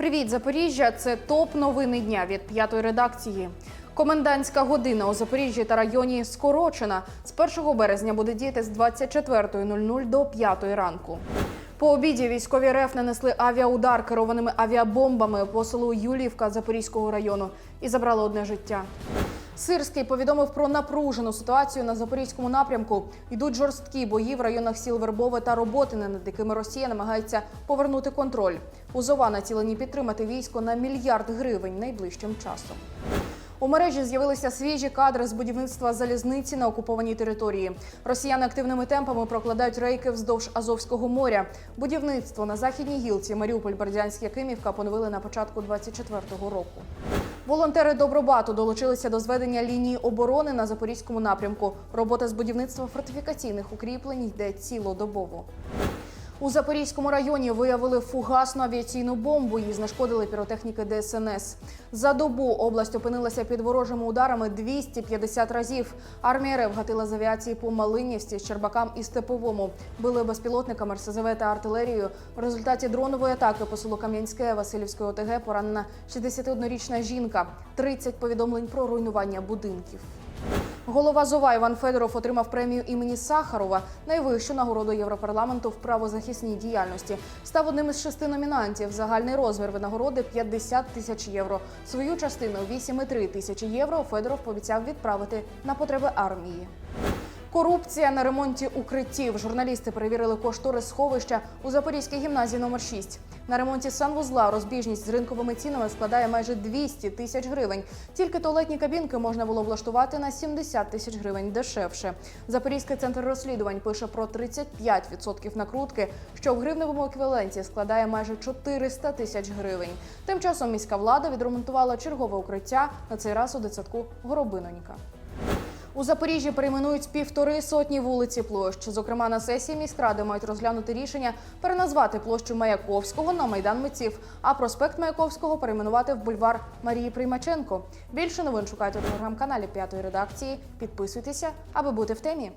Привіт, Запоріжжя! Це топ новини дня від п'ятої редакції. Комендантська година у Запоріжжі та районі скорочена. З 1 березня буде діяти з 24.00 до 5 ранку. По обіді військові РФ нанесли авіаудар керованими авіабомбами по селу Юлівка Запорізького району і забрали одне життя. Сирський повідомив про напружену ситуацію на запорізькому напрямку. Йдуть жорсткі бої в районах сіл Вербове та Роботине, над якими Росія намагається повернути контроль. Узова націлені підтримати військо на мільярд гривень найближчим часом. У мережі з'явилися свіжі кадри з будівництва залізниці на окупованій території. Росіяни активними темпами прокладають рейки вздовж Азовського моря. Будівництво на західній гілці Маріуполь, Бердянськ, Якимівка поновили на початку 24-го року. Волонтери Добробату долучилися до зведення лінії оборони на запорізькому напрямку. Робота з будівництва фортифікаційних укріплень йде цілодобово. У Запорізькому районі виявили фугасну авіаційну бомбу. Її знешкодили піротехніки ДСНС. За добу область опинилася під ворожими ударами 250 разів. Армія РФ гатила з авіації по Малинівці, Щербакам і Степовому. Били безпілотниками РСЗВ та артилерією. В результаті дронової атаки по селу Кам'янське Васильівської ОТГ поранена 61-річна жінка. 30 повідомлень про руйнування будинків. Голова ЗОВА Іван Федоров отримав премію імені Сахарова, найвищу нагороду Європарламенту в правозахисній діяльності. Став одним із шести номінантів. Загальний розмір винагороди 50 тисяч євро. Свою частину 8,3 тисячі євро Федоров пообіцяв відправити на потреби армії. Корупція на ремонті укриттів. Журналісти перевірили кошторис сховища у Запорізькій гімназії номер 6 На ремонті санвузла розбіжність з ринковими цінами складає майже 200 тисяч гривень. Тільки туалетні кабінки можна було влаштувати на 70 тисяч гривень дешевше. Запорізький центр розслідувань пише про 35% накрутки, що в гривневому еквіваленті складає майже 400 тисяч гривень. Тим часом міська влада відремонтувала чергове укриття на цей раз у дитсадку Горобинонька. У Запоріжжі перейменують півтори сотні вулиці площ. Зокрема, на сесії міськради мають розглянути рішення переназвати площу Маяковського на майдан митців, а проспект Маяковського перейменувати в бульвар Марії Приймаченко. Більше новин шукайте у телеграм-каналі п'ятої редакції. Підписуйтеся, аби бути в темі.